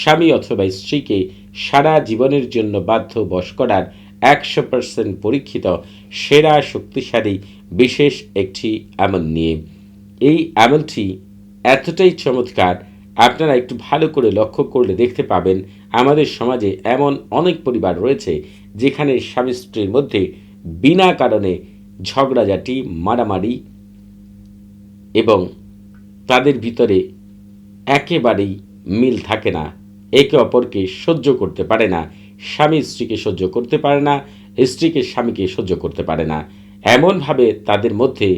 স্বামী অথবা স্ত্রীকে সারা জীবনের জন্য বাধ্য বশ করার একশো পার্সেন্ট পরীক্ষিত, সেরা, শক্তিশালী, বিশেষ একটি আমল নিয়ে। এই আমলটি এতটাই চমৎকার, আপনারা একটু ভালো করে লক্ষ্য করলে দেখতে পাবেন আমাদের সমাজে এমন অনেক পরিবার রয়েছে যেখানে স্বামী স্ত্রীর মধ্যে বিনা কারণে ঝগড়াঝাটি, মারামারি এবং তাদের ভিতরে একেবারেই মিল থাকে না। একে অপরকে সহ্য করতে পারে না। স্বামী স্ত্রীকে সহ্য করতে পারে না, স্ত্রীকে স্বামীকে সহ্য করতে পারে না। এমনভাবে তাদের মধ্যে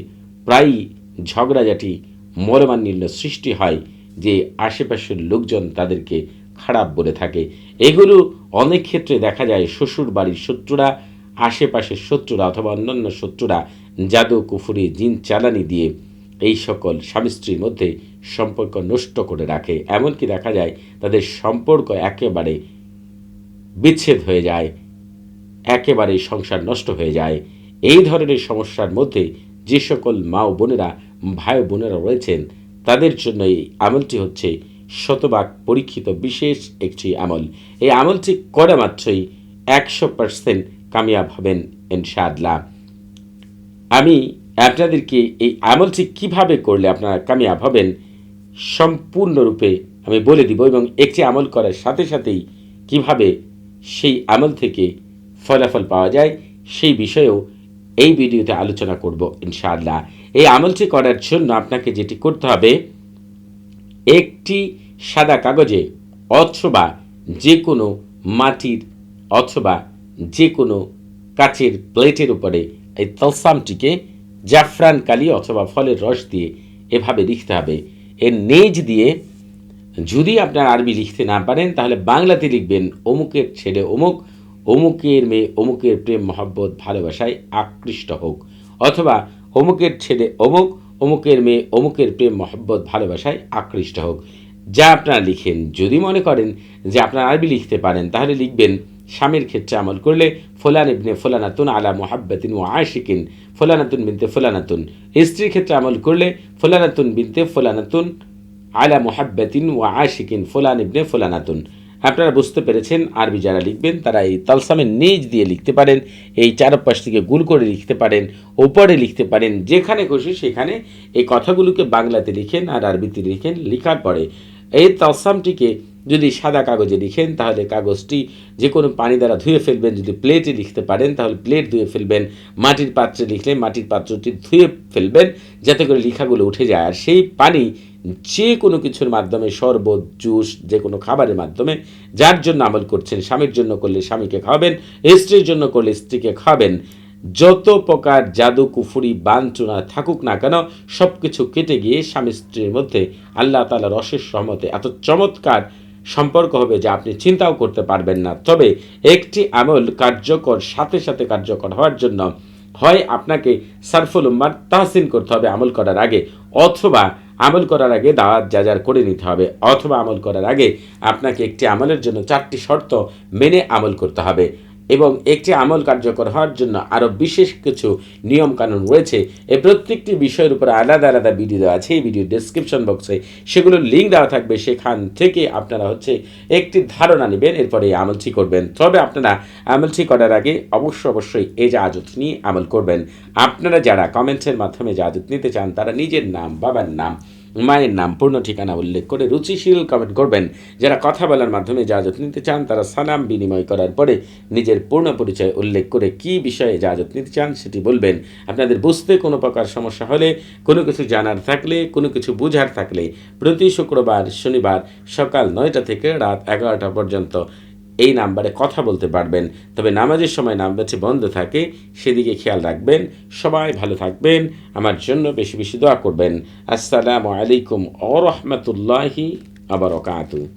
প্রায়ই ঝগড়াঝাটি মরমান্বিল্য সৃষ্টি হয় যে আশেপাশের লোকজন তাদেরকে খারাপ বলে থাকে। এগুলো অনেক ক্ষেত্রে দেখা যায় শ্বশুর বাড়ির শত্রুরা, আশেপাশের শত্রুরা অথবা অন্যান্য শত্রুরা, জাদু, কুফুরি, জিন, চালানি দিয়ে এই সকল স্বামী স্ত্রীর মধ্যে সম্পর্ক নষ্ট করে রাখে। এমনকি দেখা যায়, তাদের সম্পর্ক একেবারে বিচ্ছেদ হয়ে যায় একেবারে সংসার নষ্ট হয়ে যায়। এই ধরনের সমস্যার মধ্যে যে সকল মা ও বোনেরা, ভাই বোনেরা রয়েছেন, তাদের জন্য এই আমলটি হচ্ছে শতভাগ পরীক্ষিত বিশেষ একটি আমল। এই আমলটি করা মাত্রই একশো পার্সেন্ট কামিয়াব হবেন, ইনশাআল্লাহ। আমি আপনাদেরকে এই আমলটি কীভাবে করলে আপনারা কামিয়াব হবেন, সম্পূর্ণরূপে আমি বলে দিব এবং একটি আমল করার সাথে সাথেই কীভাবে সেই আমল থেকে ফলাফল পাওয়া যায়, সেই বিষয়েও এই ভিডিওতে আলোচনা করব ইনশাআল্লাহ। এই আমলটি করার জন্য আপনাকে যেটি করতে হবে, একটি সাদা কাগজে অথবা যে কোনো মাটির অথবা যে কোনো কাচের প্লেটের উপরে এই তলসামটিকে জাফরান কালি অথবা ফলের রস দিয়ে এভাবে লিখতে হবে। এর নেজ দিয়ে যদি আপনার আরবি লিখতে না পারেন, তাহলে বাংলাতে লিখবেন, অমুকের ছেলে অমুক, অমুকের মেয়ে অমুকের প্রেম, মহব্বত, ভালোবাসায় আকৃষ্ট হোক। অথবা, অমুকের ছেলে অমুক, অমুকের মেয়ে অমুকের প্রেম, মহব্বত, ভালোবাসায় আকৃষ্ট হোক। যা আপনারা লিখেন। যদি মনে করেন যে আপনারা আরবি লিখতে পারেন, তাহলে লিখবেন স্বামীর ক্ষেত্রে আমল করলে ফোলান ইবনে ফোলানাতুন আলা মোহাব্বতিন ও আশিকিন, ফোলানাতুন বিনতে ফোলানাতুন। স্ত্রীর ক্ষেত্রে আমল করলে ফোলানাতুন বিনতে ফোলানাতুন আলা মোহাব্বতিন ও আশিকিন, ফোলান ইবনে ফোলানাতুন। আপনারা বুঝতে পেরেছেন, আরবি যারা লিখবেন, তারা এই তালসামের নিজ দিয়ে লিখতে পারেন, এই চারপাশ থেকে গুল করে লিখতে পারেন, ওপরে লিখতে পারেন, যেখানে খুশি সেখানে এই কথাগুলোকে বাংলাতে লিখেন আর আরবিতে লিখেন, লিখার পরে। এই তালসামটিকে যদি সাদা কাগজে লিখেন, তাহলে কাগজটি যে কোনো পানি দ্বারা ধুয়ে ফেলবেন, যদি প্লেটে লিখতে পারেন, তাহলে প্লেট ধুয়ে ফেলবেন। মাটির পাত্রে লিখলে মাটির পাত্রটি ধুয়ে ফেলবেন, যাতে করে লেখাগুলো উঠে যায়। আর সেই পানি যে কোনো কিছুর মাধ্যমে, শরবত, জুস যে কোনো খাবারের মাধ্যমে, যার জন্য আমল করছেন, স্বামীর জন্য করলে স্বামীকে খাওয়াবেন, স্ত্রীর জন্য করলে স্ত্রীকে খাওয়াবেন। যত প্রকার জাদু, কুফুরি বাঞ্চনা থাকুক না কেন সব কিছু কেটে গিয়ে স্বামী স্ত্রীর মধ্যে আল্লাহ তালার অশেষ সহমতে এত চমৎকার সম্পর্ক হবে যা আপনি চিন্তাও করতে পারবেন না। তবে একটি আমল কার্যকর, সাথে সাথে কার্যকর হওয়ার জন্য হয় আপনাকে সারফুল উম্মার তাহসিন করতে হবে আমল করার আগে, অথবা আমল করার আগে দাওয়াত যাজার করে নিতে হবে, অথবা আমল করার আগে আপনাকে একটি আমলের জন্য চারটি শর্ত মেনে আমল করতে হবে। এবং একটি আমল কার্যকর হওয়ার জন্য আরও বিশেষ কিছু নিয়মকানুন রয়েছে। এই প্রত্যেকটি বিষয়ের উপর আলাদা আলাদা ভিডিও দেওয়া আছে। এই ভিডিও ডিসক্রিপশন বক্সে সেগুলোর লিঙ্ক দেওয়া থাকবে। সেখান থেকে আপনারা হচ্ছে একটি ধারণা নেবেন, এরপরে এই আমলটি করবেন। তবে আপনারা আমলটি করার আগে অবশ্য অবশ্যই এই জাহাজত নিয়ে আমল করবেন। আপনারা যারা কমেন্টসের মাধ্যমে জাহাজত নিতে চান, তারা নিজের নাম, বাবার নাম মায়ের নাম, পূর্ণ ঠিকানা উল্লেখ করে রুচিশীল কমেন্ট করবেন। যারা কথা বলার মাধ্যমে জাহাজত নিতে চান, তারা সালাম বিনিময় করার পরে নিজের পূর্ণ পরিচয় উল্লেখ করে কি বিষয়ে জাহাজত নিতে চান সেটি বলবেন। আপনাদের বুঝতে কোনো প্রকার সমস্যা হলে, কোনো কিছু জানার থাকলে, কোনো কিছু বুঝার থাকলে প্রতি শুক্রবার, শনিবার সকাল নয়টা থেকে রাত এগারোটা পর্যন্ত এই নাম্বারে কথা বলতে পারবেন। তবে নামাজের সময় নাম্বারটি বন্ধ থাকে, সেদিকে খেয়াল রাখবেন। সবাই ভালো থাকবেন। আমার জন্য বেশি বেশি দোয়া করবেন। আসসালামু আলাইকুম ও রহমতুল্লাহি আবার